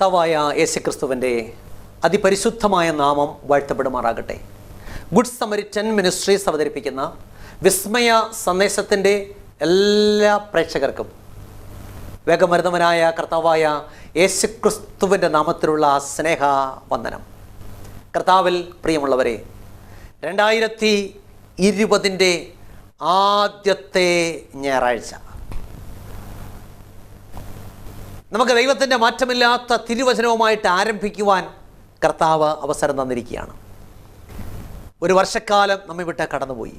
കർത്താവായ യേശുക്രിസ്തുവിന്റെ അതിപരിശുദ്ധമായ നാമം വാഴ്ത്തപ്പെടുമാറാകട്ടെ. ഗുഡ് സമരിറ്റൻ മിനിസ്ട്രീസ് അവതരിപ്പിക്കുന്ന വിസ്മയ സന്ദേശത്തിന്റെ എല്ലാ പ്രേക്ഷകർക്കും വേഗമരുതമനായ കർത്താവായ യേശുക്രിസ്തുവിന്റെ നാമത്തിലുള്ള സ്നേഹ വന്ദനം കർത്താവിൽ പ്രിയമുള്ളവരെ രണ്ടായിരത്തി ഇരുപതിന്റെ ആദ്യത്തെ ഞായറാഴ്ച നമുക്ക് ദൈവത്തിന്റെ മാറ്റമില്ലാത്ത തിരുവചനവുമായിട്ട് ആരംഭിക്കുവാൻ കർത്താവ് അവസരം തന്നിരിക്കുകയാണ്. ഒരു വർഷക്കാലം നമ്മെ വിട്ട് കടന്നുപോയി.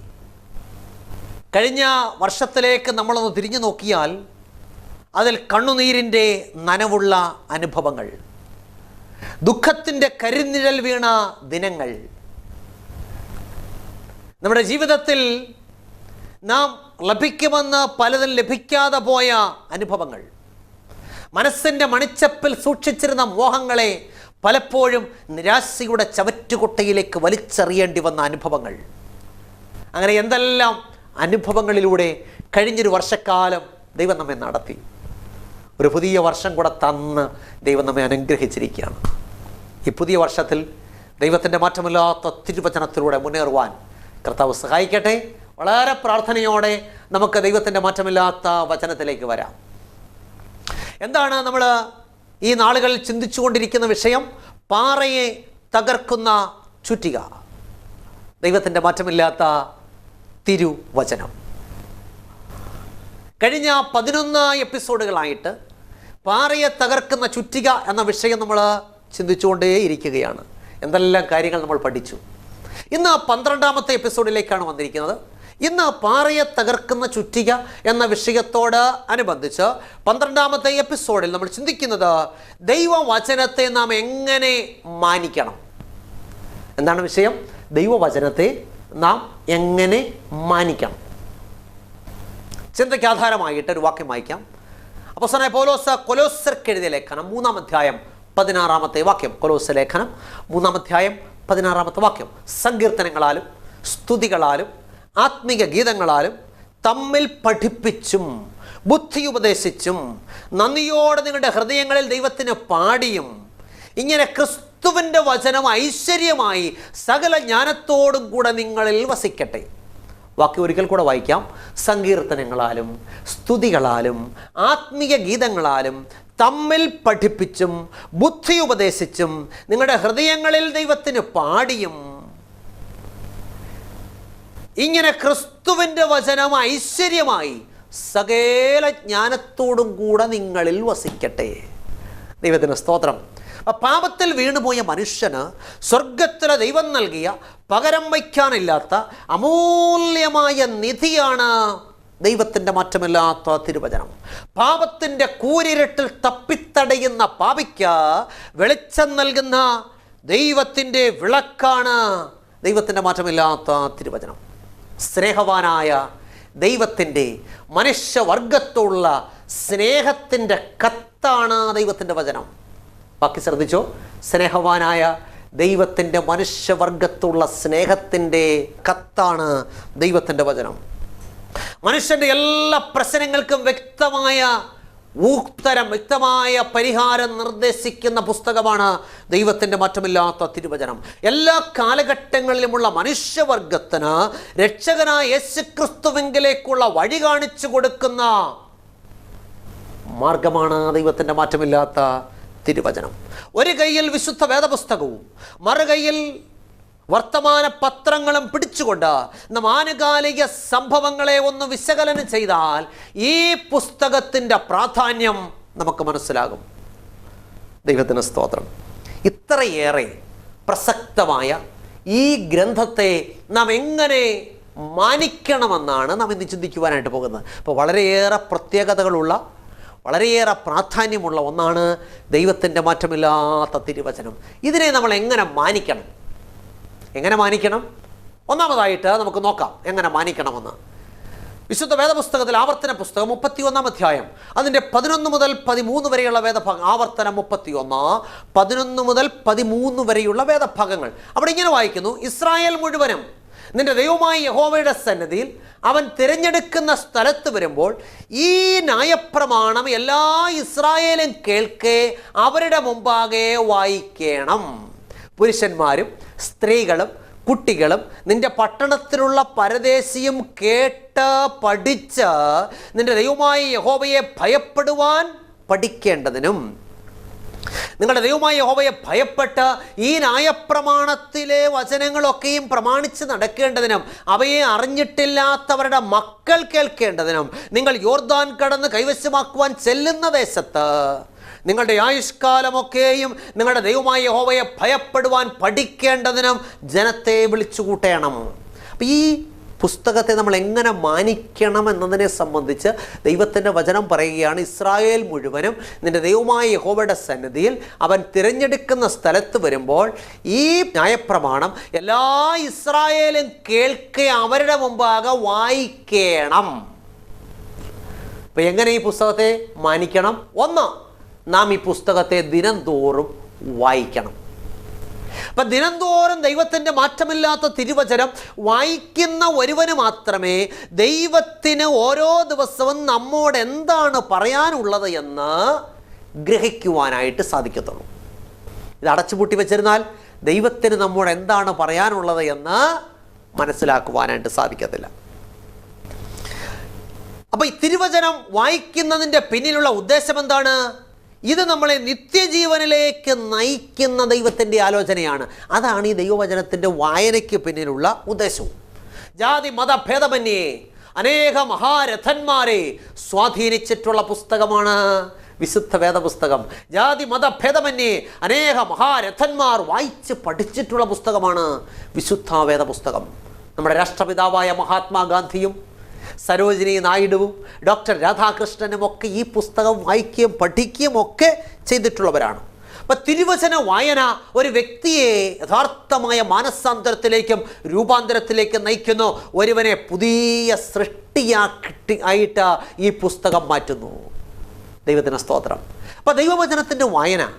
കഴിഞ്ഞ വർഷത്തിലേക്ക് നമ്മളൊന്ന് തിരിഞ്ഞു നോക്കിയാൽ അതിൽ കണ്ണുനീരിന്റെ നനവുള്ള അനുഭവങ്ങൾ ദുഃഖത്തിന്റെ കരിനിഴൽ വീണ ദിനങ്ങൾ നമ്മുടെ ജീവിതത്തിൽ നാം ലഭിക്കുമെന്ന് പലതും ലഭിക്കാതെ പോയ അനുഭവങ്ങൾ മനസ്സിന്റെ മണിച്ചപ്പിൽ സൂക്ഷിച്ചിരുന്ന മോഹങ്ങളെ പലപ്പോഴും നിരാശയുടെ ചവറ്റുകുട്ടയിലേക്ക് വലിച്ചെറിയേണ്ടി വന്ന അനുഭവങ്ങൾ. അങ്ങനെ എന്തെല്ലാം അനുഭവങ്ങളിലൂടെ കഴിഞ്ഞൊരു വർഷക്കാലം ദൈവം നമ്മെ നടത്തി. ഒരു പുതിയ വർഷം കൂടെ തന്ന് ദൈവം നമ്മെ അനുഗ്രഹിച്ചിരിക്കുകയാണ്. ഈ പുതിയ വർഷത്തിൽ ദൈവത്തിന്റെ മാറ്റമില്ലാത്ത തിരുവചനത്തിലൂടെ മുന്നേറുവാൻ കർത്താവ് സഹായിക്കട്ടെ. വളരെ പ്രാർത്ഥനയോടെ നമുക്ക് ദൈവത്തിന്റെ മാറ്റമില്ലാത്ത വചനത്തിലേക്ക് വരാം. എന്താണ് നമ്മൾ ഈ നാളുകളിൽ ചിന്തിച്ചുകൊണ്ടിരിക്കുന്ന വിഷയം? പാറയെ തകർക്കുന്ന ചുറ്റിക. ദൈവത്തിന്റെ മാറ്റമില്ലാത്ത തിരുവചനം. കഴിഞ്ഞ പതിനൊന്ന് എപ്പിസോഡുകളായിട്ട് പാറയെ തകർക്കുന്ന ചുറ്റിക എന്ന വിഷയം നമ്മൾ ചിന്തിച്ചുകൊണ്ടേ ഇരിക്കുകയാണ് എന്തെല്ലാം കാര്യങ്ങൾ നമ്മൾ പഠിച്ചു. ഇന്ന് പന്ത്രണ്ടാമത്തെ എപ്പിസോഡിലേക്കാണ് വന്നിരിക്കുന്നത്. ഇന്ന് പാറയെ തകർക്കുന്ന ചുറ്റിക എന്ന വിഷയത്തോട് അനുബന്ധിച്ച് പന്ത്രണ്ടാമത്തെ എപ്പിസോഡിൽ നമ്മൾ ചിന്തിക്കുന്നത് ദൈവവചനത്തെ നാം എങ്ങനെ മാനിക്കണം? എന്താണ് വിഷയം? ദൈവവചനത്തെ നാം എങ്ങനെ മാനിക്കണം? ചിന്തയ്ക്ക് ആധാരമായിട്ട് ഒരു വാക്യം വായിക്കാം. അപ്പോസനെ പോലോസ് കൊലോസർക്കെഴുതിയ ലേഖനം മൂന്നാം അധ്യായം പതിനാറാമത്തെ വാക്യം. കൊലോസ ലേഖനം മൂന്നാം അധ്യായം പതിനാറാമത്തെ വാക്യം. സങ്കീർത്തനങ്ങളാലും സ്തുതികളാലും ആത്മീക ഗീതങ്ങളാലും തമ്മിൽ പഠിപ്പിച്ചും ബുദ്ധി ഉപദേശിച്ചും നന്ദിയോടെ നിങ്ങളുടെ ഹൃദയങ്ങളിൽ ദൈവത്തിന് പാടിയും ഇങ്ങനെ ക്രിസ്തുവിന്റെ വചനം ഐശ്വര്യമായി സകല ജ്ഞാനത്തോടും കൂടെ നിങ്ങളിൽ വസിക്കട്ടെ. വാക്കി ഒരിക്കൽ കൂടെ വായിക്കാം. സങ്കീർത്തനങ്ങളാലും സ്തുതികളാലും ആത്മീയ ഗീതങ്ങളാലും തമ്മിൽ പഠിപ്പിച്ചും ബുദ്ധി ഉപദേശിച്ചും നിങ്ങളുടെ ഹൃദയങ്ങളിൽ ദൈവത്തിന് പാടിയും ഇങ്ങനെ ക്രിസ്തുവിന്റെ വചനം ഐശ്വര്യമായി സകല ജ്ഞാനത്തോടും കൂടെ നിങ്ങളിൽ വസിക്കട്ടെ. ദൈവത്തിന് സ്തോത്രം. പാപത്തിൽ വീണുപോയ മനുഷ്യന് സ്വർഗത്തിലെ ദൈവം നൽകിയ പകരം വയ്ക്കാനില്ലാത്ത അമൂല്യമായ നിധിയാണ് ദൈവത്തിന്റെ മാറ്റമില്ലാത്ത തിരുവചനം. പാപത്തിന്റെ കൂരിരട്ടിൽ തപ്പിത്തടയുന്ന പാപിക്ക് വെളിച്ചം നൽകുന്ന ദൈവത്തിന്റെ വിളക്കാണ് ദൈവത്തിന്റെ മാറ്റമില്ലാത്ത തിരുവചനം. സ്നേഹവാനായ ദൈവത്തിന്റെ മനുഷ്യവർഗത്തോടുള്ള സ്നേഹത്തിന്റെ കത്താണ് ദൈവത്തിന്റെ വചനം. ബാക്കി ശ്രദ്ധിച്ചോ? സ്നേഹവാനായ ദൈവത്തിന്റെ മനുഷ്യവർഗത്തുള്ള സ്നേഹത്തിന്റെ കത്താണ് ദൈവത്തിന്റെ വചനം. മനുഷ്യന്റെ എല്ലാ പ്രശ്നങ്ങൾക്കും വ്യക്തമായ ഉത്തരം വ്യക്തമായ പരിഹാരം നിർദ്ദേശിക്കുന്ന പുസ്തകമാണ് ദൈവത്തിന്റെ മാറ്റമില്ലാത്ത തിരുവചനം. എല്ലാ കാലഘട്ടങ്ങളിലുമുള്ള മനുഷ്യവർഗത്തിന് രക്ഷകനായ യേശു ക്രിസ്തുവെങ്കിലേക്കുള്ള വഴി കാണിച്ചു കൊടുക്കുന്ന മാർഗമാണ് ദൈവത്തിന്റെ മാറ്റമില്ലാത്ത തിരുവചനം. ഒരു കയ്യിൽ വിശുദ്ധ വേദപുസ്തകവും മറുകൈയിൽ വർത്തമാന പത്രങ്ങളും പിടിച്ചുകൊണ്ട് നാം ആനുകാലിക സംഭവങ്ങളെ ഒന്ന് വിശകലനം ചെയ്താൽ ഈ പുസ്തകത്തിന്റെ പ്രാധാന്യം നമുക്ക് മനസ്സിലാകും. ദൈവത്തിന് സ്തോത്രം. ഇത്രയേറെ പ്രസക്തമായ ഈ ഗ്രന്ഥത്തെ നാം എങ്ങനെ മാനിക്കണമെന്നാണ് നാം ഇന്ന് ചിന്തിക്കുവാനായിട്ട് പോകുന്നത്. അപ്പോൾ വളരെയേറെ പ്രത്യേകതകളുള്ള വളരെയേറെ പ്രാധാന്യമുള്ള ഒന്നാണ് ദൈവത്തിന്റെ മാറ്റമില്ലാത്ത തിരുവചനം. ഇതിനെ നമ്മൾ എങ്ങനെ മാനിക്കണം? എങ്ങനെ മാനിക്കണം? ഒന്നാമതായിട്ട് നമുക്ക് നോക്കാം എങ്ങനെ മാനിക്കണമെന്ന്. വിശുദ്ധ വേദപുസ്തകത്തിൽ ആവർത്തന പുസ്തകം മുപ്പത്തി ഒന്നാം അധ്യായം. അതിന്റെ പതിനൊന്ന് മുതൽ പതിമൂന്ന് വരെയുള്ള വേദഭാഗം ആവർത്തനം മുപ്പത്തി ഒന്ന് പതിനൊന്ന് മുതൽ പതിമൂന്ന് വരെയുള്ള വേദഭാഗങ്ങൾ. അവിടെ ഇങ്ങനെ വായിക്കുന്നു ഇസ്രായേൽ മുഴുവനും നിന്റെ ദൈവമായ യഹോവയുടെ സന്നദ്ധിയിൽ അവൻ തിരഞ്ഞെടുക്കുന്ന സ്ഥലത്ത് വരുമ്പോൾ ഈ ന്യായപ്രമാണം എല്ലാ ഇസ്രായേലും കേൾക്കേ അവരുടെ മുമ്പാകെ വായിക്കണം. പുരുഷന്മാരും സ്ത്രീകളും കുട്ടികളും നിന്റെ പട്ടണത്തിലുള്ള പരദേശിയും കേട്ട് പഠിച്ച് നിന്റെ ദൈവമായ യഹോബയെ ഭയപ്പെടുവാൻ പഠിക്കേണ്ടതിനും. നിങ്ങളുടെ ദൈവമായ യഹോബയെ ഭയപ്പെട്ട് ഈ ന്യായപ്രമാണത്തിലെ വചനങ്ങളൊക്കെയും പ്രമാണിച്ച് നടക്കേണ്ടതിനും അവയെ അറിഞ്ഞിട്ടില്ലാത്തവരുടെ മക്കൾ കേൾക്കേണ്ടതിനും നിങ്ങൾ യോർദാൻ കടന്ന് കൈവശമാക്കുവാൻ ചെല്ലുന്ന ദേശത്ത് നിങ്ങളുടെ ആയുഷ്കാലമൊക്കെയും നിങ്ങളുടെ ദൈവമായ യഹോവയെ ഭയപ്പെടുവാൻ പഠിക്കേണ്ടതിനും ജനത്തെ വിളിച്ചു കൂട്ടണം. അപ്പം ഈ പുസ്തകത്തെ നമ്മൾ എങ്ങനെ മാനിക്കണം എന്നതിനെ സംബന്ധിച്ച് ദൈവത്തിന്റെ വചനം പറയുകയാണ് ഇസ്രായേൽ മുഴുവനും നിന്റെ ദൈവമായ യഹോവയുടെ സന്നിധിയിൽ അവൻ തിരഞ്ഞെടുക്കുന്ന സ്ഥലത്ത് വരുമ്പോൾ ഈ ന്യായപ്രമാണം എല്ലാ ഇസ്രായേലും കേൾക്കുക അവരുടെ മുമ്പാകെ വായിക്കണം. അപ്പം എങ്ങനെ ഈ പുസ്തകത്തെ മാനിക്കണം? ഒന്ന് നാം ഈ പുസ്തകത്തെ ദിനംതോറും വായിക്കണം. അപ്പം ദിനംതോറും ദൈവത്തിന്റെ മാറ്റമില്ലാത്ത തിരുവചനം വായിക്കുന്ന ഒരുവന് മാത്രമേ ദൈവത്തിന് ഓരോ ദിവസവും നമ്മോട് എന്താണ് പറയാനുള്ളത് എന്ന് ഗ്രഹിക്കുവാനായിട്ട് സാധിക്കത്തുള്ളൂ. ഇത് അടച്ചുപൂട്ടി വെച്ചിരുന്നാൽ ദൈവത്തിന് നമ്മോട് എന്താണ് പറയാനുള്ളത് എന്ന് മനസ്സിലാക്കുവാനായിട്ട് സാധിക്കത്തില്ല. അപ്പോൾ ഈ തിരുവചനം വായിക്കുന്നതിന്റെ പിന്നിലുള്ള ഉദ്ദേശം എന്താണ്? ഇത് നമ്മളെ നിത്യജീവനിലേക്ക് നയിക്കുന്ന ദൈവത്തിന്റെ ആലോചനയാണ്. അതാണ് ഈ ദൈവവചനത്തിന്റെ വായനയ്ക്ക് പിന്നിലുള്ള ഉദ്ദേശവും. ജാതി മതഭേദമന്യേ അനേക മഹാരഥന്മാരെ സ്വാധീനിച്ചിട്ടുള്ള പുസ്തകമാണ് വിശുദ്ധ വേദപുസ്തകം. ജാതി മതഭേദമന്യേ അനേക മഹാരഥന്മാർ വായിച്ച് പഠിച്ചിട്ടുള്ള പുസ്തകമാണ് വിശുദ്ധ വേദപുസ്തകം. നമ്മുടെ രാഷ്ട്രപിതാവായ മഹാത്മാഗാന്ധിയും സരോജിനി നായിഡുവും ഡോക്ടർ രാധാകൃഷ്ണനും ഒക്കെ ഈ പുസ്തകം വായിക്കുകയും പഠിക്കുകയും ഒക്കെ ചെയ്തിട്ടുള്ളവരാണ്. അപ്പം തിരുവചന വായന ഒരു വ്യക്തിയെ യഥാർത്ഥമായ മാനസാന്തരത്തിലേക്കും രൂപാന്തരത്തിലേക്കും നയിക്കുന്നു. ഒരുവനെ പുതിയ സൃഷ്ടിയാക്കി ആയിട്ട് ഈ പുസ്തകം മാറ്റുന്നു. ദൈവത്തിന് സ്തോത്രം. അപ്പം ദൈവവചനത്തിന്റെ വായന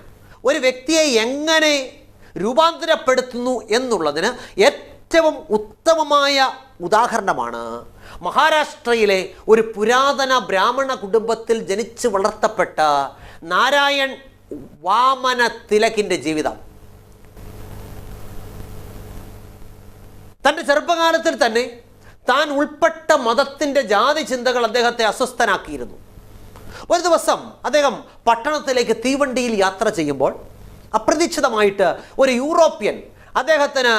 ഒരു വ്യക്തിയെ എങ്ങനെ രൂപാന്തരപ്പെടുത്തുന്നു എന്നുള്ളതിന് ഏറ്റവും ഉത്തമമായ ഉദാഹരണമാണ് മഹാരാഷ്ട്രയിലെ ഒരു പുരാതന ബ്രാഹ്മണ കുടുംബത്തിൽ ജനിച്ച് വളർത്തപ്പെട്ട നാരായൺ വാമന തിലകിന്റെ ജീവിതം. തന്റെ ചെറുപ്പകാലത്തിൽ തന്നെ താൻ ഉൾപ്പെട്ട മതത്തിന്റെ ജാതി ചിന്തകൾ അദ്ദേഹത്തെ അസ്വസ്ഥനാക്കിയിരുന്നു. ഒരു ദിവസം അദ്ദേഹം പട്ടണത്തിലേക്ക് തീവണ്ടിയിൽ യാത്ര ചെയ്യുമ്പോൾ അപ്രതീക്ഷിതമായിട്ട് ഒരു യൂറോപ്യൻ അദ്ദേഹത്തിന്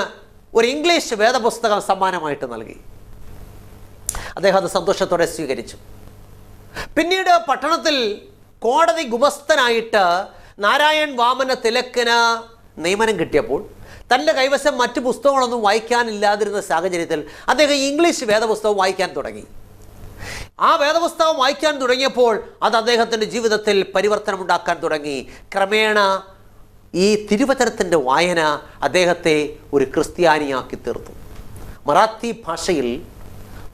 ഒരു ഇംഗ്ലീഷ് വേദപുസ്തകം സമ്മാനമായിട്ട് നൽകി. അദ്ദേഹം അത് സന്തോഷത്തോടെ സ്വീകരിച്ചു. പിന്നീട് പട്ടണത്തിൽ കോടതി ഗുമസ്തനായിട്ട് നാരായൺ വാമന തിലക്കിന് നിയമനം കിട്ടിയപ്പോൾ തന്റെ കൈവശം മറ്റ് പുസ്തകങ്ങളൊന്നും വായിക്കാനില്ലാതിരുന്ന സാഹചര്യത്തിൽ അദ്ദേഹം ഇംഗ്ലീഷ് വേദപുസ്തകം വായിക്കാൻ തുടങ്ങി. ആ വേദപുസ്തകം വായിക്കാൻ തുടങ്ങിയപ്പോൾ അത് അദ്ദേഹത്തിന്റെ ജീവിതത്തിൽ പരിവർത്തനമുണ്ടാക്കാൻ തുടങ്ങി. ക്രമേണ ഈ തിരുവചനത്തിന്റെ വായന അദ്ദേഹത്തെ ഒരു ക്രിസ്ത്യാനിയാക്കി തീർത്തു. മറാത്തി ഭാഷയിൽ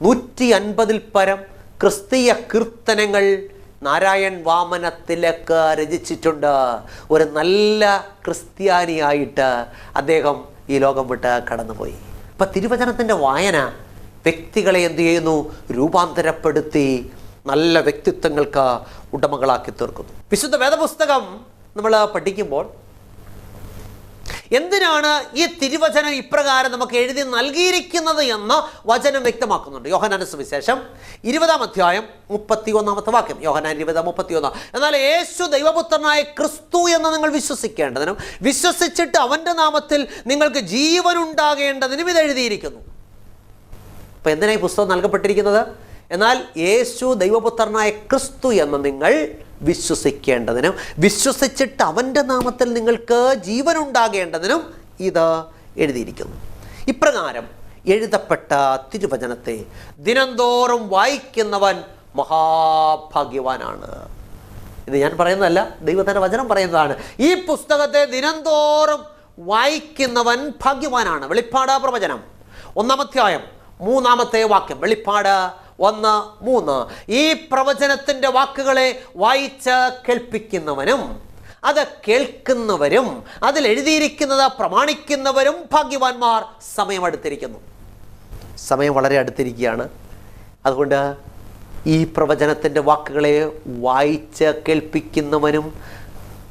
നൂറ്റി അൻപതിൽ പരം ക്രിസ്തീയ കീർത്തനങ്ങൾ നാരായൺ വാമന തിലക്ക് രചിച്ചിട്ടുണ്ട്. ഒരു നല്ല ക്രിസ്ത്യാനിയായിട്ട് അദ്ദേഹം ഈ ലോകം വിട്ട് കടന്നുപോയി. ഇപ്പം തിരുവചനത്തിന്റെ വായന വ്യക്തികളെ എന്തു ചെയ്യുന്നു? രൂപാന്തരപ്പെടുത്തി നല്ല വ്യക്തിത്വങ്ങൾക്ക് ഉടമകളാക്കി തീർക്കുന്നു. വിശുദ്ധ വേദപുസ്തകം നമ്മൾ പഠിക്കുമ്പോൾ എന്തിനാണ് ഈ തിരുവചനം ഇപ്രകാരം നമുക്ക് എഴുതി നൽകിയിരിക്കുന്നത് എന്ന് വചനം വ്യക്തമാക്കുന്നുണ്ട്. യോഹനാന സുവിശേഷം ഇരുപതാം അധ്യായം മുപ്പത്തി ഒന്നാമത്തെ വാക്യം. യോഹനാൻ ഇരുപത് മുപ്പത്തി ഒന്ന് എന്നാൽ യേശു ദൈവപുത്രനായ ക്രിസ്തു എന്ന് നിങ്ങൾ വിശ്വസിക്കേണ്ടതിനും വിശ്വസിച്ചിട്ട് അവന്റെ നാമത്തിൽ നിങ്ങൾക്ക് ജീവൻ ജീവനുണ്ടാകേണ്ടതിനും ഇത് എഴുതിയിരിക്കുന്നു. അപ്പോൾ എന്തിനാണ് ഈ പുസ്തകം നൽകപ്പെട്ടിരിക്കുന്നത്? എന്നാൽ യേശു ദൈവപുത്രനായ ക്രിസ്തു എന്ന് നിങ്ങൾ വിശ്വസിക്കേണ്ടതിനും വിശ്വസിച്ചിട്ട് അവന്റെ നാമത്തിൽ നിങ്ങൾക്ക് ജീവനുണ്ടാകേണ്ടതിനും ഇത് എഴുതിയിരിക്കുന്നു. ഇപ്രകാരം എഴുതപ്പെട്ട തിരുവചനത്തെ ദിനംതോറും വായിക്കുന്നവൻ മഹാഭാഗ്യവാനാണ്. ഇത് ഞാൻ പറയുന്നതല്ല ദൈവത്തിന്റെ വചനം പറയുന്നതാണ്. ഈ പുസ്തകത്തെ ദിനംതോറും വായിക്കുന്നവൻ ഭാഗ്യവാനാണ്. വെളിപ്പാട് പ്രവചനം. ഒന്നാമധ്യായം മൂന്നാമത്തെ വാക്യം. വെളിപ്പാട് ഒന്ന് മൂന്ന്. ഈ പ്രവചനത്തിന്റെ വാക്കുകളെ വായിച്ച് കേൾപ്പിക്കുന്നവനും അത് കേൾക്കുന്നവരും അതിൽ എഴുതിയിരിക്കുന്നത് പ്രമാണിക്കുന്നവരും ഭാഗ്യവാന്മാർ സമയമെടുത്തിരിക്കുന്നു സമയം വളരെ അടുത്തിരിക്കുകയാണ്. അതുകൊണ്ട് ഈ പ്രവചനത്തിന്റെ വാക്കുകളെ വായിച്ച് കേൾപ്പിക്കുന്നവനും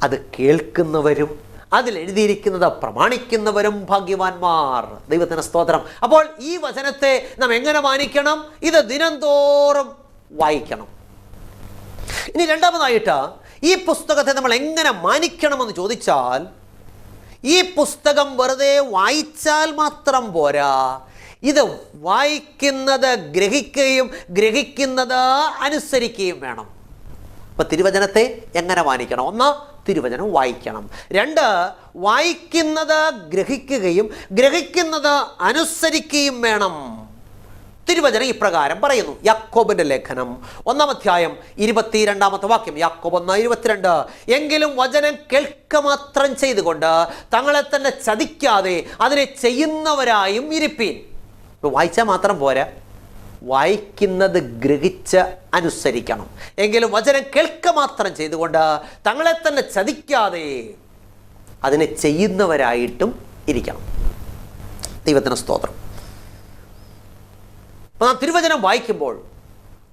അത് കേൾക്കുന്നവരും അതിൽ എഴുതിയിരിക്കുന്നത് പ്രമാണിക്കുന്നവരും ഭാഗ്യവാന്മാർ. ദൈവത്തിന് സ്തോത്രം. അപ്പോൾ ഈ വചനത്തെ നാം എങ്ങനെ മാനിക്കണം? ഇത് ദിനംതോറും വായിക്കണം. ഇനി രണ്ടാമതായിട്ട് ഈ പുസ്തകത്തെ നമ്മൾ എങ്ങനെ മാനിക്കണമെന്ന് ചോദിച്ചാൽ ഈ പുസ്തകം വെറുതെ വായിച്ചാൽ മാത്രം പോരാ. ഇത് വായിക്കുന്നത് ഗ്രഹിക്കുകയും ഗ്രഹിക്കുന്നത് അനുസരിക്കുകയും വേണം. അപ്പൊ തിരുവചനത്തെ എങ്ങനെ മാനിക്കണം? ഒന്ന് തിരുവചനം വായിക്കണം. രണ്ട് വായിക്കുന്നത് ഗ്രഹിക്കുകയും ഗ്രഹിക്കുന്നത് അനുസരിക്കുകയും വേണം. തിരുവചനം ഇപ്രകാരം പറയുന്നു. യാക്കോബിന്റെ ലേഖനം. ഒന്നാം അധ്യായം ഇരുപത്തിരണ്ടാമത്തെ വാക്യം. യാക്കോബ് ഒന്ന് ഇരുപത്തിരണ്ട്. എങ്കിലും വചനം കേൾക്ക മാത്രം ചെയ്തുകൊണ്ട് തങ്ങളെ തന്നെ ചതിക്കാതെ അതിനെ ചെയ്യുന്നവരായും ഇരിപ്പീൻ. വായിച്ചാൽ മാത്രം പോരാ? വായിക്കുന്നത് ഗ്രഹിച്ച് അനുസരിക്കണം. എങ്കിലും വചനം കേൾക്ക മാത്രം ചെയ്തുകൊണ്ട് തങ്ങളെ തന്നെ ചതിക്കാതെ അതിനെ ചെയ്യുന്നവരായിട്ടും ഇരിക്കണം. ദൈവത്തിന് സ്തോത്രം. അപ്പോൾ നാം തിരുവചനം വായിക്കുമ്പോൾ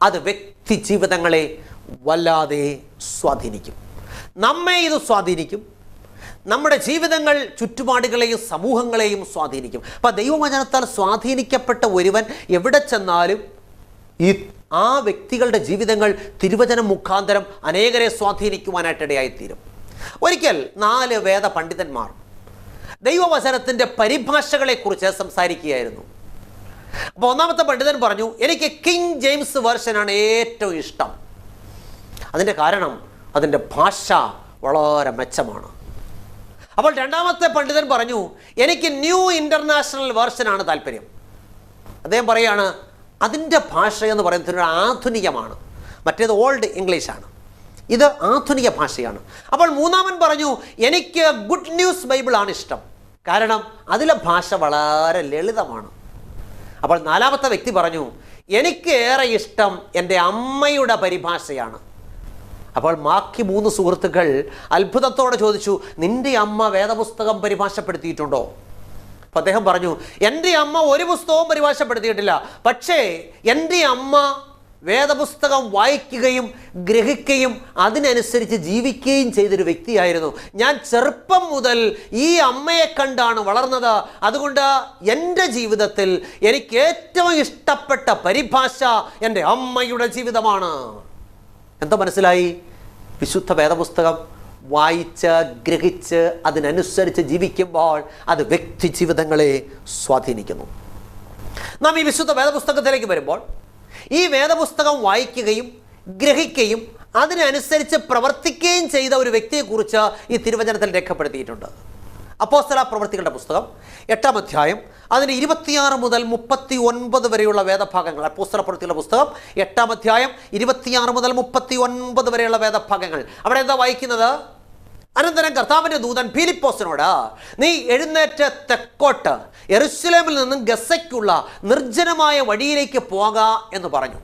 അത് വ്യക്തി ജീവിതങ്ങളെ വല്ലാതെ സ്വാധീനിക്കും. നമ്മെ ഇത് സ്വാധീനിക്കും. നമ്മുടെ ജീവിതങ്ങൾ ചുറ്റുപാടുകളെയും സമൂഹങ്ങളെയും സ്വാധീനിക്കും. അപ്പം ദൈവവചനത്താൽ സ്വാധീനിക്കപ്പെട്ട ഒരുവൻ എവിടെ ചെന്നാലും ഈ ആ വ്യക്തികളുടെ ജീവിതങ്ങൾ തിരുവചനം മുഖാന്തരം അനേകരെ സ്വാധീനിക്കുവാനായിട്ടിടയായിത്തീരും. ഒരിക്കൽ നാല് വേദ പണ്ഡിതന്മാർ ദൈവവചനത്തിന്റെ പരിഭാഷകളെക്കുറിച്ച് സംസാരിക്കുകയായിരുന്നു. അപ്പോൾ ഒന്നാമത്തെ പണ്ഡിതൻ പറഞ്ഞു എനിക്ക് കിങ് ജെയിംസ് വേർഷനാണ് ഏറ്റവും ഇഷ്ടം. അതിന്റെ കാരണം അതിന്റെ ഭാഷ വളരെ മെച്ചമാണ്. അപ്പോൾ രണ്ടാമത്തെ പണ്ഡിതൻ പറഞ്ഞു എനിക്ക് ന്യൂ ഇന്റർനാഷണൽ വേർഷനാണ് താല്പര്യം. അദ്ദേഹം പറയാണ് അതിന്റെ ഭാഷ എന്ന് പറയുന്നത് ആധുനികമാണ്. മറ്റേത് ഓൾഡ് ഇംഗ്ലീഷാണ് ഇത് ആധുനിക ഭാഷയാണ്. അപ്പോൾ മൂന്നാമൻ പറഞ്ഞു എനിക്ക് ഗുഡ് ന്യൂസ് ബൈബിളാണ് ഇഷ്ടം. കാരണം അതിലെ ഭാഷ വളരെ ലളിതമാണ്. അപ്പോൾ നാലാമത്തെ വ്യക്തി പറഞ്ഞു എനിക്ക് ഏറെ ഇഷ്ടം എന്റെ അമ്മയുടെ പരിഭാഷയാണ്. അപ്പോൾ ബാക്കി മൂന്ന് സുഹൃത്തുക്കൾ അത്ഭുതത്തോടെ ചോദിച്ചു നിന്റെ അമ്മ വേദപുസ്തകം പരിഭാഷപ്പെടുത്തിയിട്ടുണ്ടോ? അപ്പോൾ അദ്ദേഹം പറഞ്ഞു എന്റെ അമ്മ ഒരു പുസ്തകവും പരിഭാഷപ്പെടുത്തിയിട്ടില്ല. പക്ഷേ എന്റെ അമ്മ വേദപുസ്തകം വായിക്കുകയും ഗ്രഹിക്കുകയും അതിനനുസരിച്ച് ജീവിക്കുകയും ചെയ്തൊരു വ്യക്തിയായിരുന്നു. ഞാൻ ചെറുപ്പം മുതൽ ഈ അമ്മയെ കണ്ടാണ് വളർന്നത്. അതുകൊണ്ട് എന്റെ ജീവിതത്തിൽ എനിക്ക് ഏറ്റവും ഇഷ്ടപ്പെട്ട പരിഭാഷ എന്റെ അമ്മയുടെ ജീവിതമാണ്. എന്താ മനസ്സിലായി? വിശുദ്ധ വേദപുസ്തകം വായിച്ച് ഗ്രഹിച്ച് അതിനനുസരിച്ച് ജീവിക്കുമ്പോൾ അത് വ്യക്തി ജീവിതങ്ങളെ സ്വാധീനിക്കുന്നു. നാം ഈ വിശുദ്ധ വേദപുസ്തകത്തിലേക്ക് വരുമ്പോൾ ഈ വേദപുസ്തകം വായിക്കുകയും ഗ്രഹിക്കുകയും അതിനനുസരിച്ച് പ്രവർത്തിക്കുകയും ചെയ്ത ഒരു വ്യക്തിയെക്കുറിച്ച് ഈ തിരുവചനത്തിൽ രേഖപ്പെടുത്തിയിട്ടുണ്ട്. അപ്പോസ്തല പ്രവൃത്തികളുടെ പുസ്തകം എട്ടാം അധ്യായം അതിന് ഇരുപത്തിയാറ് മുതൽ മുപ്പത്തി ഒൻപത് വരെയുള്ള വേദഭാഗങ്ങൾ. അപ്പോസ്തല പ്രവൃത്തികളുടെ പുസ്തകം എട്ടാം അധ്യായം ഇരുപത്തിയാറ് മുതൽ മുപ്പത്തി ഒൻപത് വരെയുള്ള വേദഭാഗങ്ങൾ. അവിടെ എന്താ വായിക്കുന്നത്? അനന്തരം കർത്താവിന്റെ ദൂതൻ ഫിലിപ്പോസിനോട് നീ എഴുന്നേറ്റ് തെക്കോട്ട് എറുസലേമിൽ നിന്നും ഗസയ്ക്കുള്ള നിർജനമായ വഴിയിലേക്ക് പോക എന്ന് പറഞ്ഞു.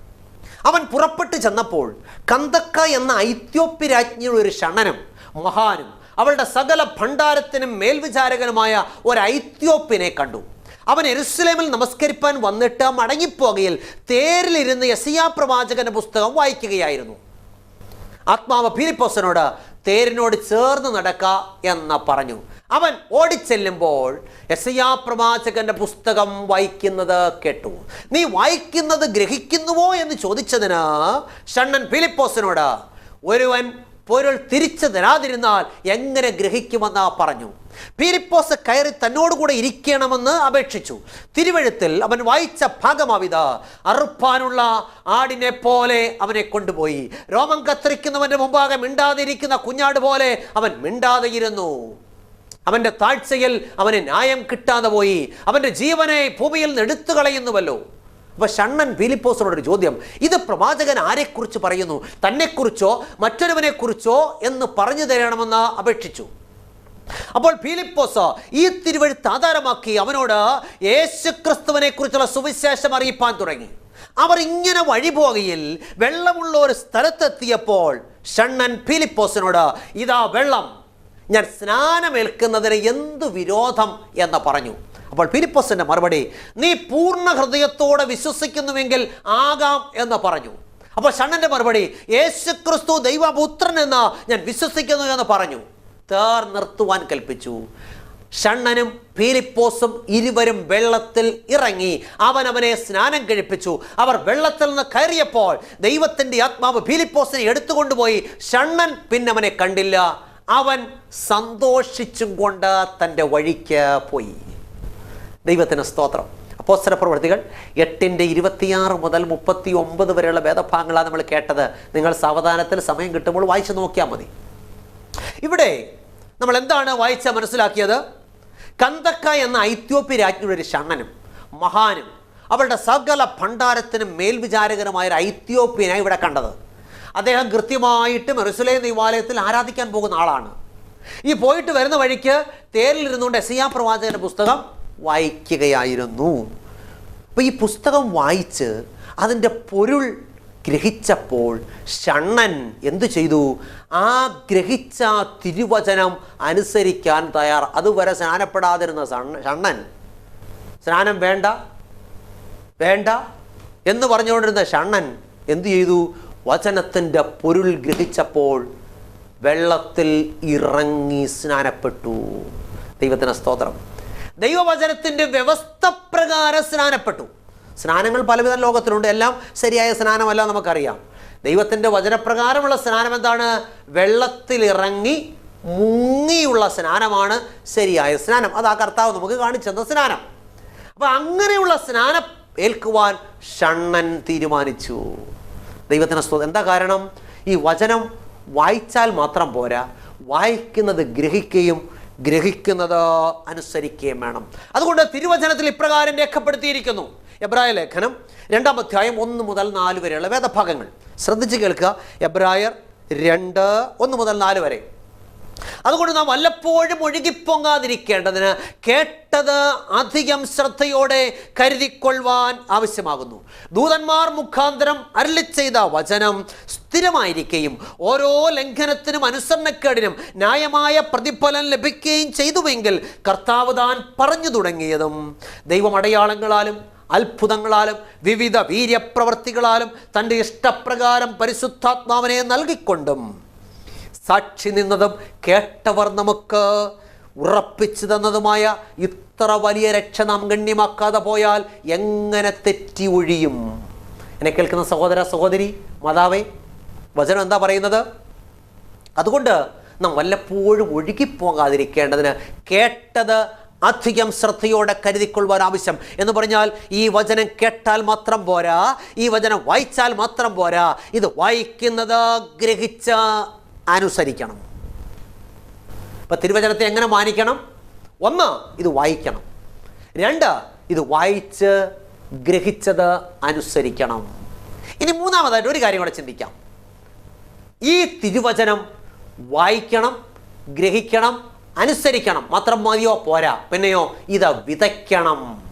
അവൻ പുറപ്പെട്ട് ചെന്നപ്പോൾ കന്തക്ക എന്ന ഐത്യോപ്യ രാജ്ഞിയുടെ ഒരു ഷണനും മഹാനും അവളുടെ സകല ഭണ്ഡാരത്തിനും മേൽവിചാരകനുമായ ഒരു ഐത്യോപ്യനെ കണ്ടു. അവൻ എരുസലേമിൽ നമസ്കരിപ്പാൻ വന്നിട്ട് മടങ്ങിപ്പോകയിൽ തേരിലിരുന്ന് യസിയാ പ്രവാചകന്റെ പുസ്തകം വായിക്കുകയായിരുന്നു. ആത്മാവ് ഫിലിപ്പോസിനോട് തേരിനോട് ചേർന്ന് നടക്ക എന്ന് പറഞ്ഞു. അവൻ ഓടിച്ചെല്ലുമ്പോൾ യസയാ പ്രവാചകന്റെ പുസ്തകം വായിക്കുന്നത് കേട്ടു. നീ വായിക്കുന്നത് ഗ്രഹിക്കുന്നുവോ? എന്ന് ചോദിച്ചതിന് ഷണ്ണൻ ഫിലിപ്പോസിനോട് ഒരുവൻ പൊരുൾ തിരിച്ചു തരാതിരുന്നാൽ എങ്ങനെ ഗ്രഹിക്കുമെന്ന് പറഞ്ഞു. പീരിപ്പോസ് കയറി തന്നോടുകൂടെ ഇരിക്കണമെന്ന് അപേക്ഷിച്ചു. തിരുവഴുത്തിൽ അവൻ വായിച്ച ഭാഗമാവിത. അറുപ്പാനുള്ള ആടിനെ പോലെ അവനെ കൊണ്ടുപോയി. രോമം കത്തിരിക്കുന്നവന്റെ മുമ്പാകെ മിണ്ടാതിരിക്കുന്ന കുഞ്ഞാട് പോലെ അവൻ മിണ്ടാതെയിരുന്നു. അവന്റെ താഴ്ചയിൽ അവന് ന്യായം കിട്ടാതെ പോയി. അവന്റെ ജീവനെ ഭൂമിയിൽ നിന്ന് എടുത്തു കളയുന്നുവല്ലോ അപ്പൊ ഷണ്ണൻ ഫിലിപ്പോസിനോട് ഒരു ചോദ്യം. ഇത് പ്രവാചകൻ ആരെക്കുറിച്ച് പറയുന്നു? തന്നെക്കുറിച്ചോ മറ്റൊരുവനെക്കുറിച്ചോ എന്ന് പറഞ്ഞു തരണമെന്ന് അപേക്ഷിച്ചു. അപ്പോൾ ഫിലിപ്പോസ് ഈ തിരുവഴുത്ത് ആധാരമാക്കി അവനോട് യേശുക്രിസ്തുവിനെ കുറിച്ചുള്ള സുവിശേഷം അറിയിപ്പാൻ തുടങ്ങി. അവർ ഇങ്ങനെ വഴിപോകയിൽ വെള്ളമുള്ള ഒരു സ്ഥലത്തെത്തിയപ്പോൾ ഷണ്ണൻ ഫിലിപ്പോസിനോട് ഇതാ വെള്ളം ഞാൻ സ്നാനമേൽക്കുന്നതിന് എന്തു വിരോധം? എന്ന് പറഞ്ഞു. അപ്പോൾ ഫിലിപ്പസിന്റെ മറുപടി നീ പൂർണ ഹൃദയത്തോടെ വിശ്വസിക്കുന്നുവെങ്കിൽ ആകാം എന്ന് പറഞ്ഞു. അപ്പോൾ ഷണ്ണന്റെ മറുപടി യേശുക്രിസ്തു ദൈവപുത്രൻ എന്ന് ഞാൻ വിശ്വസിക്കുന്നു എന്ന് പറഞ്ഞു. തേർ നിർത്തുവാൻ കൽപ്പിച്ചു. ഷണ്ണനും ഫിലിപ്പോസും ഇരുവരും വെള്ളത്തിൽ ഇറങ്ങി അവൻ അവനെ സ്നാനം കഴിപ്പിച്ചു. അവർ വെള്ളത്തിൽ നിന്ന് കയറിയപ്പോൾ ദൈവത്തിന്റെ ആത്മാവ് ഫിലിപ്പോസിനെ എടുത്തുകൊണ്ടുപോയി. ഷണ്ണൻ പിന്നെ അവനെ കണ്ടില്ല. അവൻ സന്തോഷിച്ചും കൊണ്ട് തന്റെ വഴിക്ക് പോയി. ദൈവത്തിന് സ്തോത്രം. അപ്പോസ്തല പ്രവൃത്തികൾ എട്ടിന്റെ ഇരുപത്തിയാറ് മുതൽ മുപ്പത്തി ഒമ്പത് വരെയുള്ള വേദഭാഗങ്ങളാണ് നമ്മൾ കേട്ടത്. നിങ്ങൾ സാവധാനത്തിൽ സമയം കിട്ടുമ്പോൾ വായിച്ചു നോക്കിയാൽ മതി. ഇവിടെ നമ്മൾ എന്താണ് വായിച്ച മനസ്സിലാക്കിയത്? കന്തക്ക എന്ന ഐത്യോപ്യ രാജ്ഞിയുടെ ഒരു ഷണ്ണനും മഹാനും അവളുടെ സകല ഭണ്ഡാരത്തിനും മേൽവിചാരകനുമായ ഒരു ഐത്യോപ്യനായി ഇവിടെ കണ്ടത്. അദ്ദേഹം കൃത്യമായിട്ട് മെറുസലേം ദൈവാലയത്തിൽ ആരാധിക്കാൻ പോകുന്ന ആളാണ്. ഈ പോയിട്ട് വരുന്ന വഴിക്ക് തേരിലിരുന്നുകൊണ്ട് എസിയാ പ്രവാചകന്റെ പുസ്തകം വായിക്കുകയായിരുന്നു. അപ്പോൾ ഈ പുസ്തകം വായിച്ച് അതിന്റെ പൊരുൾ ഗ്രഹിച്ചപ്പോൾ ഷണ്ണൻ എന്തു ചെയ്തു? ആ ഗ്രഹിച്ച തിരുവചനം അനുസരിക്കാൻ തയ്യാർ. അതുവരെ സ്നാനപ്പെടാതിരുന്ന ഷണ്ണ ഷണ്ണൻ സ്നാനം വേണ്ട വേണ്ട എന്ന് പറഞ്ഞുകൊണ്ടിരുന്ന ഷണ്ണൻ എന്തു ചെയ്തു? വചനത്തിന്റെ പൊരുൾ ഗ്രഹിച്ചപ്പോൾ വെള്ളത്തിൽ ഇറങ്ങി സ്നാനപ്പെട്ടു. ദൈവത്തിന് സ്തോത്രം. ദൈവവചനത്തിന്റെ വ്യവസ്ഥ പ്രകാരം സ്നാനപ്പെട്ടു. സ്നാനങ്ങൾ പലവിധ ലോകത്തിലുണ്ട്. എല്ലാം ശരിയായ സ്നാനമല്ല നമുക്കറിയാം. ദൈവത്തിന്റെ വചനപ്രകാരമുള്ള സ്നാനം എന്താണ്? വെള്ളത്തിലിറങ്ങി മുങ്ങിയുള്ള സ്നാനമാണ് ശരിയായ സ്നാനം. അത് ആ കർത്താവ് നമുക്ക് കാണിച്ചെന്ന സ്നാനം. അപ്പം അങ്ങനെയുള്ള സ്നാനം ഏൽക്കുവാൻ ഷണ്ണൻ തീരുമാനിച്ചു. ദൈവത്തിന് എന്താ കാരണം? ഈ വചനം വായിച്ചാൽ മാത്രം പോരാ. വായിക്കുന്നത് ഗ്രഹിക്കുകയും ഗ്രഹിക്കുന്നത് അനുസരിക്കുകയും വേണം. അതുകൊണ്ട് തിരുവചനത്തിൽ ഇപ്രകാരം രേഖപ്പെടുത്തിയിരിക്കുന്നു. എബ്രായ ലേഖനം രണ്ടാം അധ്യായം ഒന്ന് മുതൽ നാല് വരെയുള്ള വേദഭാഗങ്ങൾ. ശ്രദ്ധിച്ച് കേൾക്കുക. എബ്രായർ രണ്ട് ഒന്ന് മുതൽ നാല് വരെ. അതുകൊണ്ട് നാം വല്ലപ്പോഴും ഒഴുകിപ്പൊങ്ങാതിരിക്കേണ്ടതിന് കേട്ടത് അധികം ശ്രദ്ധയോടെ കരുതിക്കൊള്ളുവാൻ ആവശ്യമാകുന്നു. ദൂതന്മാർ മുഖാന്തരം അരളി ചെയ്ത വചനം സ്ഥിരമായിരിക്കുകയും ഓരോ ലംഘനത്തിനും അനുസരണക്കേടിനും ന്യായമായ പ്രതിഫലം ലഭിക്കുകയും ചെയ്തുവെങ്കിൽ കർത്താവ് താൻ പറഞ്ഞു തുടങ്ങിയതും ദൈവം അടയാളങ്ങളാലും അത്ഭുതങ്ങളാലും വിവിധ വീര്യപ്രവർത്തികളാലും തന്റെ ഇഷ്ടപ്രകാരം പരിശുദ്ധാത്മാവിനെ നൽകിക്കൊണ്ടും സാക്ഷി നിന്നതും കേട്ടവർ നമുക്ക് ഉറപ്പിച്ചു തന്നതുമായ ഇത്ര വലിയ രക്ഷ നാം ഗണ്യമാക്കാതെ പോയാൽ എങ്ങനെ തെറ്റി ഒഴിയും? എന്നെ കേൾക്കുന്ന സഹോദര സഹോദരി മാതാവേ വചനം എന്താ പറയുന്നത്? അതുകൊണ്ട് നാം വല്ലപ്പോഴും ഒഴുകിപ്പോകാതിരിക്കേണ്ടതിന് കേട്ടത് അധികം ശ്രദ്ധയോടെ കരുതിക്കൊള്ളുവാൻ ആവശ്യം. എന്ന് പറഞ്ഞാൽ ഈ വചനം കേട്ടാൽ മാത്രം പോരാ ഈ വചനം വായിച്ചാൽ മാത്രം പോരാ ഇത് വായിക്കുന്നത് ഗ്രഹിച്ച അനുസരിക്കണം. ഇപ്പം തിരുവചനത്തെ എങ്ങനെ മാനിക്കണം? ഒന്ന് ഇത് വായിക്കണം. രണ്ട് ഇത് വായിച്ച് ഗ്രഹിച്ചത് അനുസരിക്കണം. ഇനി മൂന്നാമതായിട്ട് ഒരു കാര്യം കൂടെ ചിന്തിക്കാം. ഈ തിരുവചനം വായിക്കണം ഗ്രഹിക്കണം അനുസരിക്കണം. മാത്രം മതിയോ? പോരാ. പിന്നെയോ ഇത് വിതയ്ക്കണം.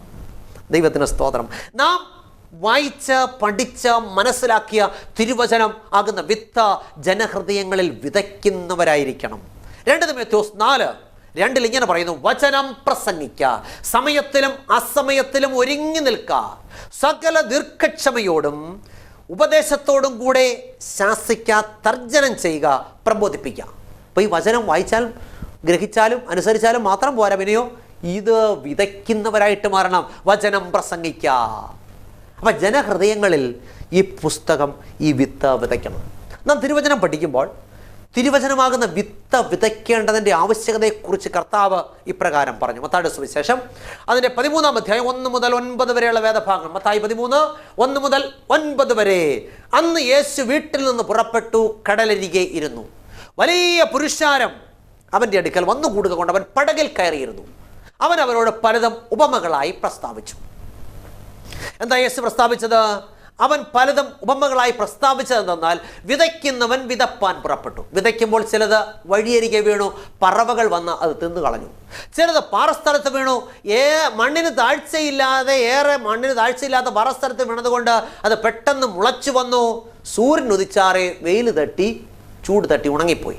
ദൈവത്തിന് സ്തോത്രം. നാം വായിച്ച് പഠിച്ച് മനസ്സിലാക്കിയ തിരുവചനം ആകുന്ന വിത്ത ജനഹൃദയങ്ങളിൽ വിതയ്ക്കുന്നവരായിരിക്കണം. രണ്ട് തിമോഥെയോസ് നാല്. രണ്ടിൽ ഇങ്ങനെ പറയുന്നു വചനം പ്രസംഗിക്ക സമയത്തിലും അസമയത്തിലും ഒരുങ്ങി നിൽക്ക. സകല ദീർഘക്ഷമയോടും ഉപദേശത്തോടും കൂടെ ശാസിക്ക തർജനം ചെയ്യുക പ്രബോധിപ്പിക്കുക. അപ്പോൾ ഈ വചനം വായിച്ചാലും ഗ്രഹിച്ചാലും അനുസരിച്ചാലും മാത്രം പോരാ പിന്നെയോ ഇത് വിതയ്ക്കുന്നവരായിട്ട് മാറണം. വചനം പ്രസംഗിക്ക അപ്പം ജനഹൃദയങ്ങളിൽ ഈ പുസ്തകം ഈ വിത്ത് വിതയ്ക്കണം. നാം തിരുവചനം പഠിക്കുമ്പോൾ തിരുവചനമാകുന്ന വിത്ത വിതയ്ക്കേണ്ടതിന്റെ ആവശ്യകതയെക്കുറിച്ച് കർത്താവ് ഇപ്രകാരം പറഞ്ഞു. മത്തായുടെ സുവിശേഷം അതിന്റെ പതിമൂന്നാം അധ്യായം ഒന്ന് മുതൽ ഒൻപത് വരെയുള്ള വേദഭാഗം. മത്തായി പതിമൂന്ന് ഒന്ന് മുതൽ ഒൻപത് വരെ. അന്ന് യേശു വീട്ടിൽ നിന്ന് പുറപ്പെട്ടു കടലരികെ ഇരുന്നു. വലിയ പുരുഷാരം അവന്റെ അടുക്കൽ വന്നു കൂടുക കൊണ്ട് അവൻ പടകിൽ കയറിയിരുന്നു. അവൻ അവരോട് പലതും ഉപമകളായി പ്രസ്താവിച്ചു. എന്താ യേശു പ്രസ്താവിച്ചത്? അവൻ പലതും ഉപമകളായി പ്രസ്താവിച്ചതെന്നാൽ വിതയ്ക്കുന്നവൻ വിതപ്പാൻ പുറപ്പെട്ടു. വിതയ്ക്കുമ്പോൾ ചിലത് വഴിയരികെ വീണു പറവകൾ വന്ന് അത് തിന്നു കളഞ്ഞു ചിലത് പാറസ്ഥലത്ത് വീണു ഏ മണ്ണിന് താഴ്ചയില്ലാതെ ഏറെ മണ്ണിന് താഴ്ചയില്ലാത്ത പാറസ്ഥലത്ത് വീണതുകൊണ്ട് അത് പെട്ടെന്ന് മുളച്ചു വന്നു. സൂര്യൻ ഉദിച്ചാറെ വെയിൽ തട്ടി ചൂട് തട്ടി ഉണങ്ങിപ്പോയി.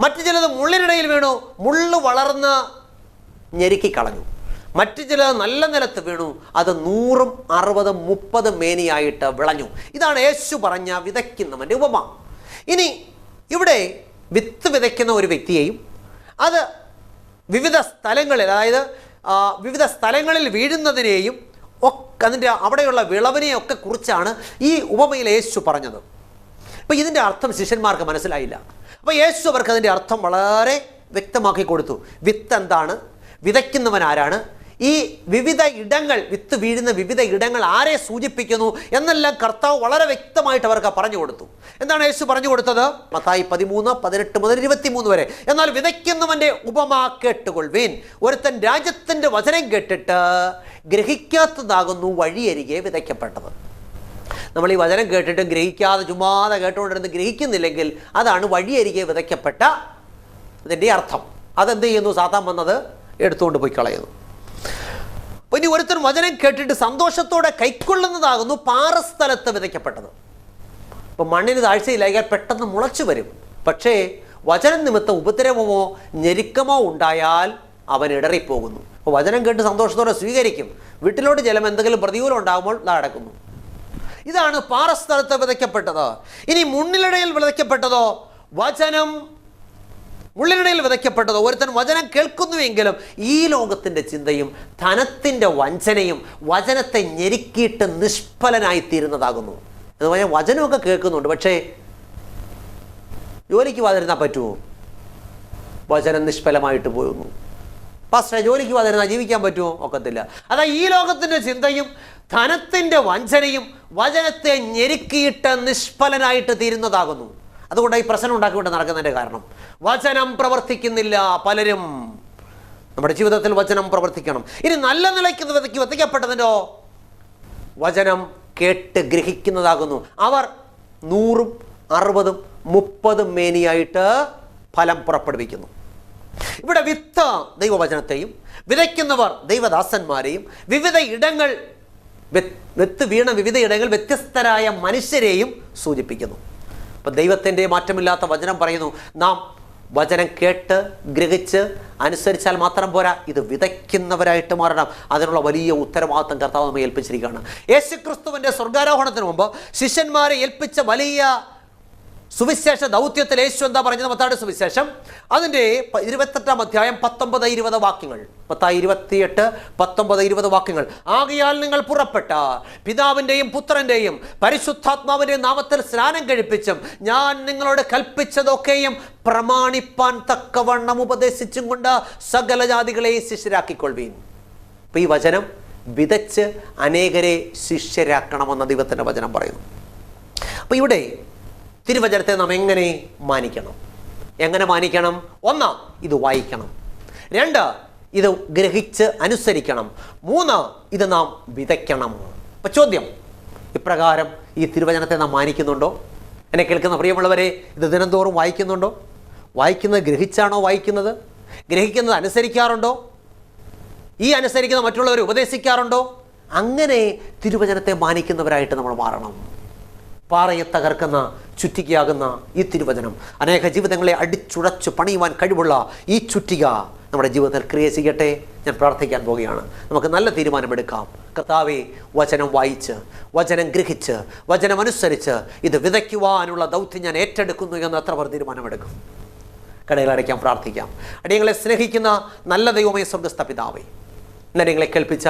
മറ്റു ചിലത് മുള്ളിനിടയിൽ വീണു മുള്ളു വളർന്ന് ഞെരുക്കി കളഞ്ഞു. മറ്റു ചിലത് നല്ല നിലത്ത് വീണു. അത് നൂറും അറുപതും മുപ്പതും മേനിയായിട്ട് വിളഞ്ഞു. ഇതാണ് യേശു പറഞ്ഞ വിതയ്ക്കുന്നവന്റെ ഉപമ. ഇനി ഇവിടെ വിത്ത് വിതയ്ക്കുന്ന ഒരു വ്യക്തിയെയും അത് വിവിധ സ്ഥലങ്ങളിൽ അതായത് വിവിധ സ്ഥലങ്ങളിൽ വീഴുന്നതിനെയും ഒക്കെ അതിന്റെ അവിടെയുള്ള വിളവിനെയും ഒക്കെ കുറിച്ചാണ് ഈ ഉപമയിൽ യേശു പറഞ്ഞത്. അപ്പോൾ ഇതിന്റെ അർത്ഥം ശിഷ്യന്മാർക്ക് മനസ്സിലായില്ല. അപ്പോൾ യേശു അവർക്ക് അതിന്റെ അർത്ഥം വളരെ വ്യക്തമാക്കി കൊടുത്തു. വിത്ത് എന്താണ്? വിതയ്ക്കുന്നവൻ ആരാണ് ഈ വിവിധ ഇടങ്ങൾ വിത്ത് വീഴുന്ന വിവിധ ഇടങ്ങൾ ആരെ സൂചിപ്പിക്കുന്നു എന്നെല്ലാം കർത്താവ് വളരെ വ്യക്തമായിട്ട് അവർക്ക് പറഞ്ഞു കൊടുത്തു. എന്താണ് യേശു പറഞ്ഞു കൊടുത്തത്? മത്തായി പതിമൂന്ന് പതിനെട്ട് മുതൽ ഇരുപത്തിമൂന്ന് വരെ. എന്നാൽ വിതയ്ക്കുന്നവന്റെ ഉപമ കേട്ടുകൊള്ളുവീൻ ഒരുത്തൻ രാജ്യത്തിന്റെ വചനം കേട്ടിട്ട് ഗ്രഹിക്കാത്തതാകുന്നു വഴിയരികെ വിതയ്ക്കപ്പെട്ടത്. നമ്മൾ ഈ വചനം കേട്ടിട്ടും ഗ്രഹിക്കാതെ ചുമ്മാതെ കേട്ടുകൊണ്ടിരുന്ന് ഗ്രഹിക്കുന്നില്ലെങ്കിൽ അതാണ് വഴിയരികെ വിതയ്ക്കപ്പെട്ട ഇതിന്റെ അർത്ഥം. അതെന്ത് ചെയ്യുന്നു? സാത്താൻ വന്നത് എടുത്തുകൊണ്ട് പോയി കളയുന്നു. അപ്പോൾ ഇനി ഒരുത്തർ വചനം കേട്ടിട്ട് സന്തോഷത്തോടെ കൈക്കൊള്ളുന്നതാകുന്നു പാറസ്ഥലത്ത് വിതയ്ക്കപ്പെട്ടത്. അപ്പോൾ മണ്ണിന് താഴ്ചയില്ലായാൽ പെട്ടെന്ന് മുളച്ചു വരും. പക്ഷേ വചനം നിമിത്തം ഉപദ്രവമോ ഞെരുക്കമോ ഉണ്ടായാൽ അവൻ ഇടറിപ്പോകുന്നു. അപ്പോൾ വചനം കേട്ട് സന്തോഷത്തോടെ സ്വീകരിക്കും. വീട്ടിലോട്ട് ജലം എന്തെങ്കിലും പ്രതികൂലം ഉണ്ടാകുമ്പോൾ നടക്കുന്നു. ഇതാണ് പാറസ്ഥലത്ത് വിതയ്ക്കപ്പെട്ടത്. ഇനി മുന്നിലിടയിൽ വിതയ്ക്കപ്പെട്ടതോ? വചനം മുള്ളിനിടയിൽ വിതയ്ക്കപ്പെട്ടത് ഒരുത്തൻ വചനം കേൾക്കുന്നുവെങ്കിലും ഈ ലോകത്തിന്റെ ചിന്തയും ധനത്തിന്റെ വഞ്ചനയും വചനത്തെ ഞെരുക്കിയിട്ട് നിഷ്ഫലനായി തീരുന്നതാകുന്നു എന്ന് പറഞ്ഞാൽ വചനമൊക്കെ കേൾക്കുന്നുണ്ട്. പക്ഷേ ജോലിക്ക് വാതിരുന്നാൽ പറ്റുമോ? വചനം നിഷ്ഫലമായിട്ട് പോകുന്നു പാസ്റ്റർ ജോലിക്ക് വന്നിരുന്നാൽ ജീവിക്കാൻ പറ്റുമോ? ഒക്കത്തില്ല. അതാ ഈ ലോകത്തിന്റെ ചിന്തയും ധനത്തിന്റെ വഞ്ചനയും വചനത്തെ ഞെരുക്കിയിട്ട് നിഷ്ഫലനായിട്ട് തീരുന്നതാകുന്നു. അതുകൊണ്ടാണ് ഈ പ്രശ്നം ഉണ്ടാക്കിക്കൊണ്ട് നടക്കുന്നതിന്റെ കാരണം. വചനം പ്രവർത്തിക്കുന്നില്ല പലരും. നമ്മുടെ ജീവിതത്തിൽ വചനം പ്രവർത്തിക്കണം. ഇനി നല്ല നിലയ്ക്ക് വിതയ്ക്ക് വചനം കേട്ട് ഗ്രഹിക്കുന്നതാകുന്നു. അവർ നൂറും അറുപതും മുപ്പതും മേനിയായിട്ട് ഫലം പുറപ്പെടുവിക്കുന്നു. ഇവിടെ വിത്ത് ദൈവവചനത്തെയും വിതയ്ക്കുന്നവർ ദൈവദാസന്മാരെയും വിവിധ ഇടങ്ങൾ വിത്ത് വീണ വിവിധ ഇടങ്ങൾ വ്യത്യസ്തരായ മനുഷ്യരെയും സൂചിപ്പിക്കുന്നു. അപ്പം ദൈവത്തിന്റെ മാറ്റമില്ലാത്ത വചനം പറയുന്നു നാം വചനം കേട്ട് ഗ്രഹിച്ച് അനുസരിച്ചാൽ മാത്രം പോരാ. ഇത് വിതയ്ക്കുന്നവരായിട്ട് മാറണം. അതിനുള്ള വലിയ ഉത്തരവാദിത്തം കർത്താവ് നമ്മെ ഏൽപ്പിച്ചിരിക്കുകയാണ്. യേശു ക്രിസ്തുവിന്റെ സ്വർഗാരോഹണത്തിന് മുമ്പ് ശിഷ്യന്മാരെ ഏൽപ്പിച്ച വലിയ സുവിശേഷ ദൗത്യത്തിൽ യേശു എന്താ പറഞ്ഞത്? മത്താട് സുവിശേഷം. അതിന്റെ ഇരുപത്തെട്ടാം അധ്യായം പത്തൊമ്പത് ഇരുപത് വാക്യങ്ങൾ. മത്തായി ഇരുപത്തിയെട്ട് പത്തൊമ്പത് ഇരുപത് വാക്യങ്ങൾ. ആകയാൽ നിങ്ങൾ പുറപ്പെട്ട പിതാവിന്റെയും പുത്രന്റെയും പരിശുദ്ധാത്മാവിന്റെയും നാമത്തിൽ സ്നാനം കഴിപ്പിച്ചും ഞാൻ നിങ്ങളോട് കൽപ്പിച്ചതൊക്കെയും പ്രമാണിപ്പാൻ തക്കവണ്ണം ഉപദേശിച്ചും കൊണ്ട് സകല ജാതികളെയും അപ്പം ഈ വചനം വിതച്ച് അനേകരെ ശിഷ്യരാക്കണമെന്ന ദൈവത്തിന്റെ വചനം പറയുന്നു. അപ്പോൾ ഇവിടെ തിരുവചനത്തെ നാം എങ്ങനെ മാനിക്കണം? എങ്ങനെ മാനിക്കണം? ഒന്ന് ഇത് വായിക്കണം. രണ്ട് ഇത് ഗ്രഹിച്ച് അനുസരിക്കണം. മൂന്ന് ഇത് നാം വിതയ്ക്കണം. അപ്പം ചോദ്യം ഇപ്രകാരം ഈ തിരുവചനത്തെ നാം മാനിക്കുന്നുണ്ടോ? എന്നെ കേൾക്കുന്ന പ്രിയമുള്ളവരെ ഇത് ദിനംതോറും വായിക്കുന്നുണ്ടോ? വായിക്കുന്നത് ഗ്രഹിച്ചാണോ വായിക്കുന്നത്? ഗ്രഹിക്കുന്നത് അനുസരിക്കാറുണ്ടോ? ഈ അനുസരിക്കുന്ന മറ്റുള്ളവർ ഉപദേശിക്കാറുണ്ടോ? അങ്ങനെ തിരുവചനത്തെ മാനിക്കുന്നവരായിട്ട് നമ്മൾ മാറണം. പാറയെ തകർക്കുന്ന ചുറ്റികയാകുന്ന ഈ തിരുവചനം. അനേക ജീവിതങ്ങളെ അടിച്ചുടച്ചു പണിയുവാൻ കഴിവുള്ള ഈ ചുറ്റിക നമ്മുടെ ജീവിതത്തിൽ ക്രിയ ചെയ്യട്ടെ? ഞാൻ പ്രാർത്ഥിക്കാൻ പോവുകയാണ്. നമുക്ക് നല്ല തീരുമാനമെടുക്കാം. കർത്താവെ വചനം വായിച്ച് വചനം ഗ്രഹിച്ച് വചനം അനുസരിച്ച് ഇത് വിതയ്ക്കുവാനുള്ള ദൗത്യം ഞാൻ ഏറ്റെടുക്കുന്നു എന്ന് എത്ര പേർ തീരുമാനമെടുക്കും. കടയിൽ അടയ്ക്കാൻ പ്രാർത്ഥിക്കാം. അടിയങ്ങളെ സ്നേഹിക്കുന്ന നല്ല ദൈവമേ സ്വർഗസ്ഥ പിതാവേ ഇന്നടിയങ്ങളെ കേൾപ്പിച്ച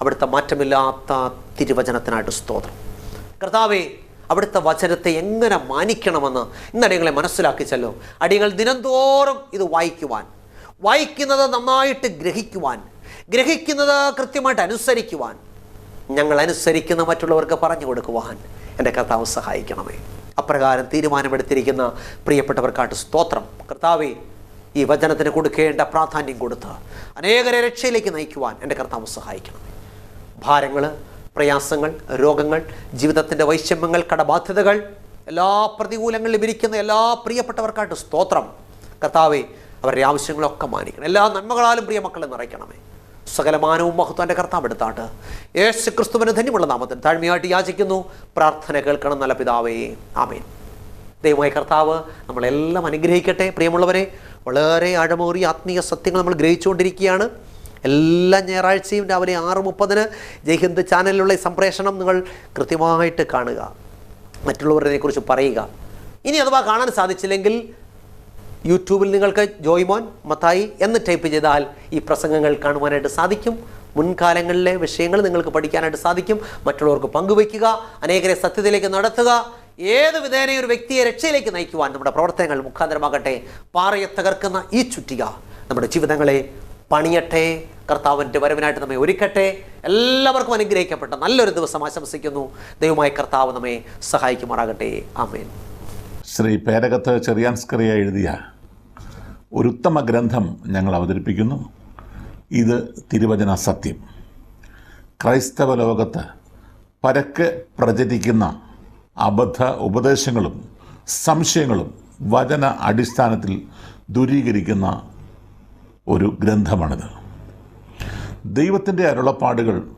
അവിടുത്തെ മാറ്റമില്ലാത്ത തിരുവചനത്തിനായിട്ട് സ്തോത്രം. കർത്താവേ അവിടുത്തെ വചനത്തെ എങ്ങനെ മാനിക്കണമെന്ന് ഇന്നടിയങ്ങളെ മനസ്സിലാക്കിച്ചല്ലോ അടിയങ്ങൾ ദിനംതോറും ഇത് വായിക്കുവാൻ. വായിക്കുന്നത് നന്നായിട്ട് ഗ്രഹിക്കുവാൻ. ഗ്രഹിക്കുന്നത് കൃത്യമായിട്ട് അനുസരിക്കുവാൻ. ഞങ്ങൾ അനുസരിക്കുന്ന മറ്റുള്ളവർക്ക് പറഞ്ഞു കൊടുക്കുവാൻ. എന്റെ കർത്താവ് സഹായിക്കണമേ. അപ്രകാരം തീരുമാനമെടുത്തിരിക്കുന്ന പ്രിയപ്പെട്ടവർക്കാട്ട് സ്തോത്രം. കർത്താവെ ഈ വചനത്തിന് കൊടുക്കേണ്ട പ്രാധാന്യം കൊടുത്ത് അനേകരെ രക്ഷയിലേക്ക് നയിക്കുവാൻ എന്റെ കർത്താവ് സഹായിക്കണം ഭാരങ്ങൾ പ്രയാസങ്ങൾ രോഗങ്ങൾ ജീവിതത്തിന്റെ വൈഷമ്യങ്ങൾ കടബാധ്യതകൾ എല്ലാ പ്രതികൂലങ്ങളിലും ഇരിക്കുന്ന എല്ലാ പ്രിയപ്പെട്ടവർക്കായിട്ട് സ്തോത്രം. കർത്താവെ അവരുടെ ആവശ്യങ്ങളൊക്കെ മാനിക്കണം. എല്ലാ നന്മകളാലും പ്രിയ മക്കളെ നിറയ്ക്കണമേ. സകലമാനവും മഹത്വന്റെ കർത്താവ് എടുത്താട്ട്. യേശു ക്രിസ്തുവിന് ധന്യമുള്ള നാമത്തിൽ താഴ്മയായിട്ട് യാചിക്കുന്നു. പ്രാർത്ഥന കേൾക്കണം നല്ല പിതാവേ. ആമേൻ. ദൈവമായ കർത്താവ് നമ്മളെല്ലാം അനുഗ്രഹിക്കട്ടെ. പ്രിയമുള്ളവരെ വളരെ ആഴമേറിയ ആത്മീയ സത്യങ്ങൾ നമ്മൾ ഗ്രഹിച്ചുകൊണ്ടിരിക്കുകയാണ്. എല്ലാ ഞായറാഴ്ചയും രാവിലെ ആറ് മുപ്പതിന് ജയ്ഹിന്ദ് ചാനലിലുള്ള സംപ്രേഷണം നിങ്ങൾ കൃത്യമായിട്ട് കാണുക. മറ്റുള്ളവരെ കുറിച്ച് പറയുക. ഇനി അഥവാ കാണാൻ സാധിച്ചില്ലെങ്കിൽ യൂട്യൂബിൽ നിങ്ങൾക്ക് ജോയ്മോൻ മത്തായി എന്ന് ടൈപ്പ് ചെയ്താൽ ഈ പ്രസംഗങ്ങൾ കാണുവാനായിട്ട് സാധിക്കും. മുൻകാലങ്ങളിലെ വിഷയങ്ങൾ നിങ്ങൾക്ക് പഠിക്കാനായിട്ട് സാധിക്കും. മറ്റുള്ളവർക്ക് പങ്കുവയ്ക്കുക അനേകരെ സത്യത്തിലേക്ക് നടത്തുക. ഏത് വിധേനയും ഒരു വ്യക്തിയെ രക്ഷയിലേക്ക് നയിക്കുവാൻ നമ്മുടെ പ്രവർത്തനങ്ങൾ മുഖാന്തരമാകട്ടെ. പാറയെ തകർക്കുന്ന ഈ ചുറ്റിക നമ്മുടെ ജീവിതങ്ങളെ പണിയട്ടെ. കർത്താവിന്റെ വരവിനായിട്ട് നമ്മെ ഒരുക്കട്ടെ. എല്ലാവർക്കും അനുഗ്രഹിക്കപ്പെട്ട നല്ലൊരു ദിവസം ആശംസിക്കുന്നു. ദൈവമായ കർത്താവ് നമ്മെ സഹായിക്കുമാറാകട്ടെ. ആമേൻ. ശ്രീ പേരകത്ത് ചെറിയാൻസ്കറിയ എഴുതിയ ഒരു ഉത്തമ ഗ്രന്ഥം ഞങ്ങൾ അവതരിപ്പിക്കുന്നു. ഇത് തിരുവചന സത്യം. ക്രൈസ്തവ ലോകത്ത് പരക്കെ പ്രചരിക്കുന്ന അബദ്ധ ഉപദേശങ്ങളും സംശയങ്ങളും വചന അടിസ്ഥാനത്തിൽ ദൂരീകരിക്കുന്ന ഒരു ഗ്രന്ഥമാണിത്. ദൈവത്തിന്റെ അരുളപ്പാടുകൾ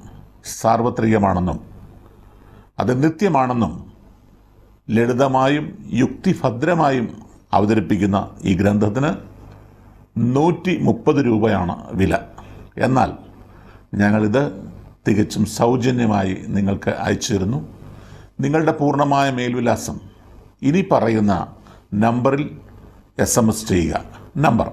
സാർവത്രികമാണെന്നും അത് നിത്യമാണെന്നും ലളിതമായും യുക്തിഭദ്രമായും അവതരിപ്പിക്കുന്ന ഈ ഗ്രന്ഥത്തിന് നൂറ്റി മുപ്പത് രൂപയാണ് വില. എന്നാൽ ഞങ്ങളിത് തികച്ചും സൗജന്യമായി നിങ്ങൾക്ക് അയച്ചു തരുന്നു. നിങ്ങളുടെ പൂർണമായ മേൽവിലാസം ഇനി പറയുന്ന നമ്പറിൽ എസ് ചെയ്യുക. Number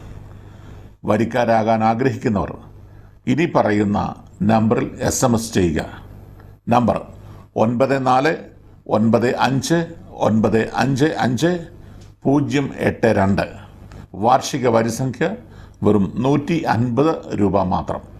വരിക്കാരാകാൻ ആഗ്രഹിക്കുന്നവർ. ഇനി പറയുന്ന നമ്പറിൽ എസ് എം എസ് ചെയ്യുക. നമ്പർ ഒൻപത് നാല് ഒൻപത് അഞ്ച് ഒൻപത് അഞ്ച് അഞ്ച് പൂജ്യം എട്ട് രണ്ട്. വാർഷിക വരിസംഖ്യ വെറും നൂറ്റി അൻപത് രൂപ മാത്രം.